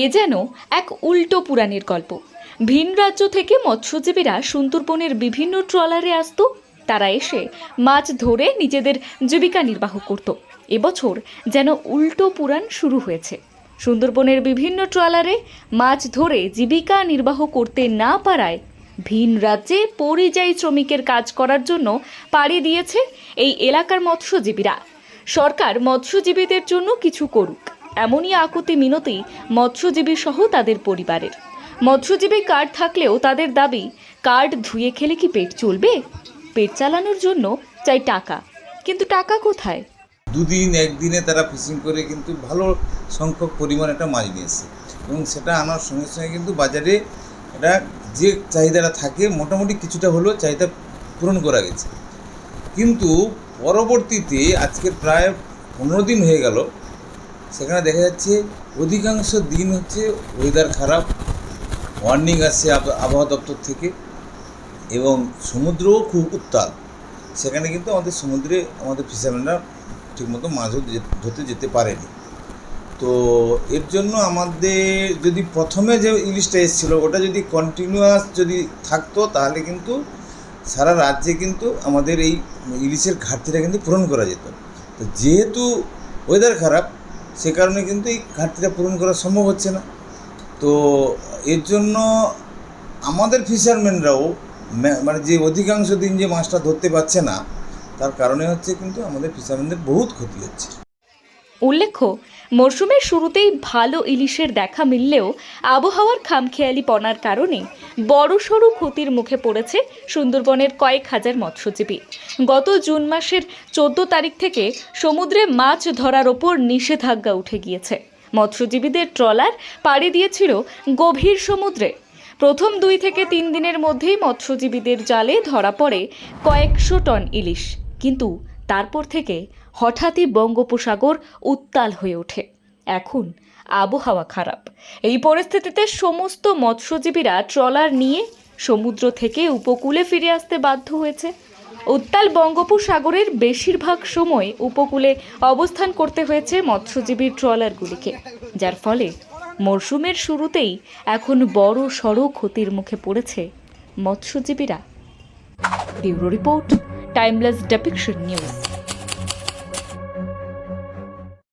এ যেন এক উল্টো পুরাণের গল্প। ভিন রাজ্য থেকে মৎস্যজীবীরা সুন্দরবনের বিভিন্ন ট্রলারে আসতো। তারা এসে মাছ ধরে নিজেদের জীবিকা নির্বাহ করত। এবছর যেন উল্টো পুরাণ শুরু হয়েছে। সুন্দরবনের বিভিন্ন ট্রলারে মাছ ধরে জীবিকা নির্বাহ করতে না পারায় ভিন রাজ্যে পরিযায়ী শ্রমিকের কাজ করার জন্য পাড়ি দিয়েছে এই এলাকার মৎস্যজীবীরা। সরকার মৎস্যজীবীদের জন্য কিছু করুক। এমনই আকুতি মিনতি মৎস্যজীবী সহ তাদের পরিবারের। মৎস্যজীবী কার্ড থাকলেও তাদের দাবি, কার্ড ধুয়ে খেলে কি পেট চলবে? পেট চালানোর জন্য চাই টাকা। কিন্তু টাকা কোথায়? দুদিন, একদিনে তারা ফিশিং করে কিন্তু ভালো সংখ্যক পরিমাণ একটা মাছ নিয়েছে এবং সেটা আনার সঙ্গে সঙ্গে কিন্তু বাজারে এটা যে চাহিদাটা থাকে, মোটামুটি কিছুটা হলেও চাহিদা পূরণ করা গেছে। কিন্তু পরবর্তীতে আজকে প্রায় পনেরো দিন হয়ে গেল সেখানে দেখা যাচ্ছে অধিকাংশ দিন হচ্ছে ওয়েদার খারাপ ওয়ার্নিং আসছে আব- আবহাওয়া দপ্তর থেকে এবং সমুদ্রও খুব উত্তাল। সেখানে কিন্তু আমাদের সমুদ্রে আমাদের ফিশারম্যানরা ঠিকমতো মাছও যে- ধরতে যেতে পারেনি। তো এর জন্য আমাদের যদি প্রথমে যে ইলিশটা এসেছিল, ওটা যদি কন্টিনিউয়াস যদি থাকতো, তাহলে কিন্তু সারা রাজ্যে কিন্তু আমাদের এই ইলিশের ঘাটতিটা কিন্তু পূরণ করা যেত। তো যেহেতু ওয়েদার খারাপ সে কারণে কিন্তু এই ঘাটতিটা পূরণ করা সম্ভব হচ্ছে না। তো এর জন্য আমাদের ফিশারম্যানরাও মানে যে অধিকাংশ দিন যে মাছটা ধরতে পারছে না, তার কারণে হচ্ছে কিন্তু আমাদের ফিশারম্যানদের বহুত ক্ষতি হচ্ছে। উল্লেখ্য, মরশুমের শুরুতেই ভালো ইলিশের দেখা মিললেও আবহাওয়ার খামখেয়ালিপনার কারণে বড়সড় ক্ষতির মুখে পড়েছে সুন্দরবনের কয়েক হাজার মৎস্যজীবী। গত জুন মাসের চোদ্দ তারিখ থেকে সমুদ্রে মাছ ধরার ওপর নিষেধাজ্ঞা উঠে গিয়েছে। মৎস্যজীবীদের ট্রলার পাড়ি দিয়েছিল গভীর সমুদ্রে। প্রথম দুই থেকে তিন দিনের মধ্যেই মৎস্যজীবীদের জালে ধরা পড়ে কয়েকশো টন ইলিশ। কিন্তু তারপর থেকে হঠাৎই বঙ্গোপসাগর উত্তাল হয়ে ওঠে। এখন আবহাওয়া খারাপ। এই পরিস্থিতিতে সমস্ত মৎস্যজীবীরা ট্রলার নিয়ে সমুদ্র থেকে উপকূলে ফিরে আসতে বাধ্য হয়েছে। উত্তাল বঙ্গোপসাগরের বেশিরভাগ সময় উপকূলে অবস্থান করতে হয়েছে মৎস্যজীবীর ট্রলারগুলিকে, যার ফলে মরশুমের শুরুতেই এখন বড় সড় ক্ষতির মুখে পড়েছে মৎস্যজীবীরা। Bureau report, timeless depiction news.